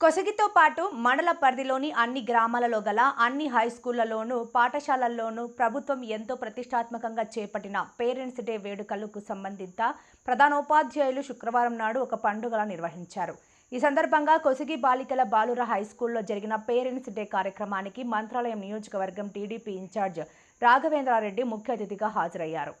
కొసగితో పాటు మండల పరిధిలోని అన్ని గ్రామాలలో గల అన్ని హై స్కూళ్ళలోనూ పాఠశాలల్లోనూ ప్రభుత్వం ఎంతో ప్రతిష్టాత్మకంగా చేపట్టిన పేరెంట్స్ డే వేడుకలకు సంబంధిత ప్రధానోపాధ్యాయులు శుక్రవారం నాడు ఒక పండుగలా నిర్వహించారు. ఈ సందర్భంగా కొసిగి బాలికల బాలుర హై స్కూల్లో జరిగిన పేరెంట్స్ డే కార్యక్రమానికి మంత్రాలయం నియోజకవర్గం టీడీపీ ఇన్ఛార్జ్ రాఘవేంద్రారెడ్డి ముఖ్య అతిథిగా హాజరయ్యారు.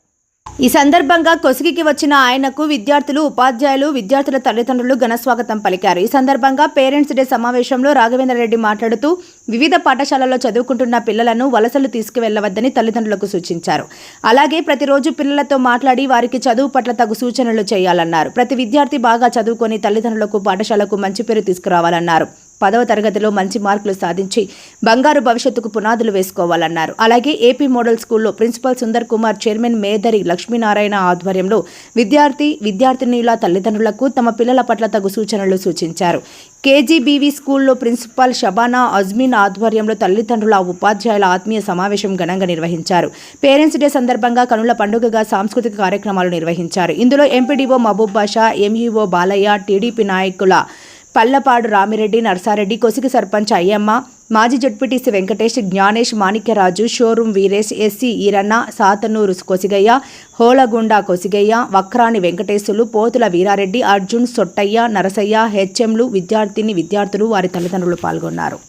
ఈ సందర్భంగా కొసిగికి వచ్చిన ఆయనకు విద్యార్థులు ఉపాధ్యాయులు విద్యార్థుల తల్లిదండ్రులు ఘనస్వాగతం పలికారు. ఈ సందర్భంగా పేరెంట్స్ డే సమావేశంలో రాఘవేంద్రరెడ్డి మాట్లాడుతూ వివిధ పాఠశాలల్లో చదువుకుంటున్న పిల్లలను వలసలు తీసుకువెళ్ళవద్దని తల్లిదండ్రులకు సూచించారు. అలాగే ప్రతిరోజు పిల్లలతో మాట్లాడి వారికి చదువు పట్ల తగు సూచనలు చేయాలన్నారు. ప్రతి విద్యార్థి బాగా చదువుకొని తల్లిదండ్రులకు పాఠశాలకు మంచి పేరు తీసుకురావాలన్నారు. పదవ తరగతిలో మంచి మార్కులు సాధించి బంగారు భవిష్యత్తుకు పునాదులు వేసుకోవాలన్నారు. అలాగే ఏపీ మోడల్ స్కూల్లో ప్రిన్సిపల్ సుందర్ కుమార్ చైర్మన్ మేదరి లక్ష్మీనారాయణ ఆధ్వర్యంలో విద్యార్థి విద్యార్థినిల తల్లిదండ్రులకు తమ పిల్లల పట్ల తగు సూచనలు సూచించారు. కేజీబీవీ స్కూల్లో ప్రిన్సిపాల్ షబానా అజ్మీన్ ఆధ్వర్యంలో తల్లిదండ్రుల ఉపాధ్యాయుల ఆత్మీయ సమావేశం ఘనంగా నిర్వహించారు. పేరెంట్స్ డే సందర్భంగా కనుల పండుగగా సాంస్కృతిక కార్యక్రమాలు నిర్వహించారు. ఇందులో MPDO Mahaboob Basha MEO Balaiah TDP నాయకుల పల్లపాడు రామిరెడ్డి నర్సారెడ్డి కొసిగి సర్పంచ్ అయ్యమ్మ మాజీ ZPTC Venkatesh Gnanesh Manikyaraju showroom Veeresh SC Eeranna Satanur Kosigayya Holagunda Kosigayya Vakrani Venkateshulu Pothula Veerareddy Arjun Sottayya Narasayya హెచ్ఎంలు విద్యార్థిని విద్యార్థులు వారి తల్లిదండ్రులు పాల్గొన్నారు.